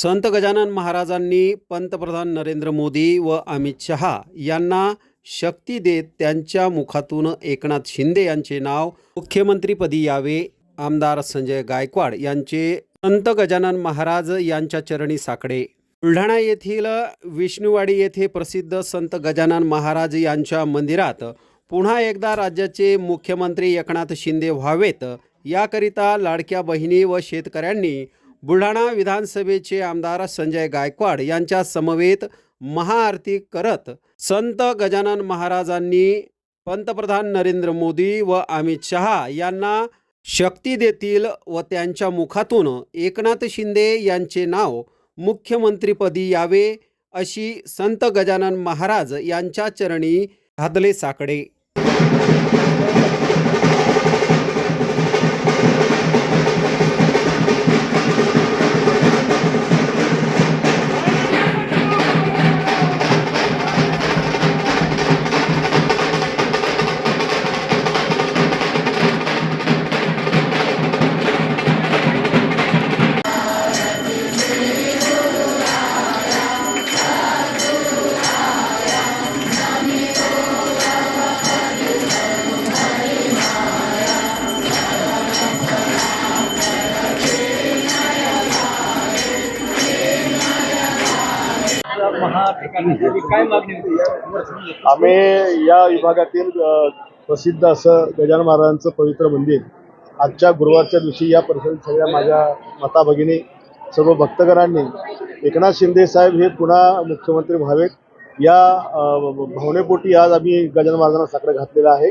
संत गजानन महाराजांनी पंतप्रधान नरेंद्र मोदी व अमित शहा यांना शक्ती देत त्यांच्या मुखातून एकनाथ शिंदे यांचे नाव मुख्यमंत्रीपदी यावे. आमदार संजय गायकवाड यांचे संत गजानन महाराज यांच्या चरणी साकडे. बुलढाणा येथील विष्णुवाडी येथे प्रसिद्ध संत गजानन महाराज यांच्या मंदिरात पुन्हा एकदा राज्याचे मुख्यमंत्री एकनाथ शिंदे व्हावेत. याकरिता लाडक्या बहिणी व शेतकऱ्यांनी बुलढाणा विधानसभेचे आमदार संजय गायकवाड यांच्या समवेत महाआरती करत संत गजानन महाराजांनी पंतप्रधान नरेंद्र मोदी व अमित शहा यांना शक्ती देतील व त्यांच्या मुखातून एकनाथ शिंदे यांचे नाव मुख्यमंत्रीपदी यावे अशी संत गजानन महाराज यांच्या चरणी घातले साकडे. आम्ही या विभागातील प्रसिद्ध असं गजानन महाराजांचं पवित्र मंदिर आजच्या गुरुवारच्या दिवशी या परिसरात सगळ्या माझ्या माता भगिनी सर्व भक्तगणांनी एकनाथ शिंदे साहेब हे पुन्हा मुख्यमंत्री व्हावेत. या भावनेपोटी आज आम्ही गजानन महाराजांना साकडं घातलेलं आहे.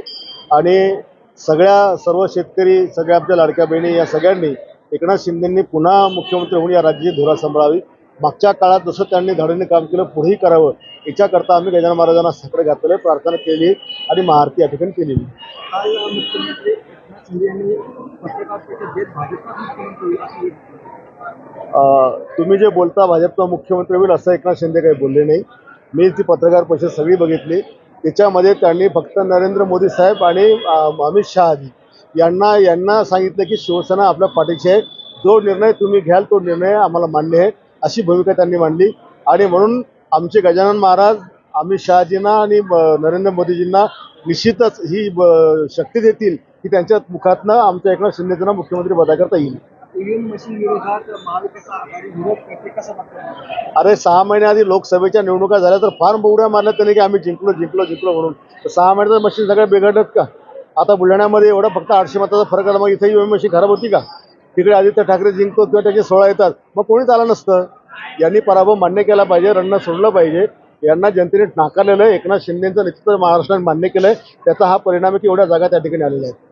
आणि सगळ्या सर्व शेतकरी सगळ्या आमच्या लाडक्या बहिणी या सगळ्यांनी एकनाथ शिंदेंनी पुन्हा मुख्यमंत्री होऊन या राज्याची धुरा सांभाळावी. मागच्या काळात जसं त्यांनी धडीने काम केलं पुढेही करावं. याच्याकरता आम्ही गजानन महाराजांना घातलेलं आहे, प्रार्थना केली आणि महाआरती या ठिकाणी केलेली तुम्ही जे बोलता भाजपचा मुख्यमंत्री होईल असं एकनाथ शिंदे काही बोलले नाही. मी ती पत्रकार परिषद सगळी बघितली. त्याच्यामध्ये त्यांनी फक्त नरेंद्र मोदी साहेब आणि अमित शहाजी यांना यांना सांगितलं की शिवसेना आपल्या पाठीशी आहे. जो निर्णय तुम्ही घ्याल तो निर्णय आम्हाला मान्य आहे. अशी भूमिका त्यांनी मांडली. आणि म्हणून आमचे गजानन महाराज अमित शहाजींना आणि नरेंद्र मोदीजींना निश्चितच ही शक्ती देतील की त्यांच्या मुखातनं आमच्या एकनाथ शिंदेचं मुख्यमंत्री पदाकरता येईल. अरे सहा महिन्याआधी लोकसभेच्या निवडणुका झाल्या तर फार उड्या मारल्या त्यांनी की आम्ही जिंकलो जिंकलो जिंकलो म्हणून. तर सहा महिन्याचं मशीन सगळं बिघडत का? आता बुलढाण्यामध्ये एवढा फक्त आठशे मताचा फरक आला मग इथे मशीन खराब होती का? तिकडे आदित्य ठाकरे जिंकतो किंवा त्याचे सोळा येतात मग कोणीच आलं नसतं. यांनी पराभव मान्य केला पाहिजे रणनं सोडलं पाहिजे. यांना जनतेने नाकारलेलं आहे. एकनाथ शिंदेचं नेतृत्व महाराष्ट्राने मान्य केलं आहे त्याचा हा परिणाम आहे की एवढ्या जागा त्या ठिकाणी आलेल्या आहेत.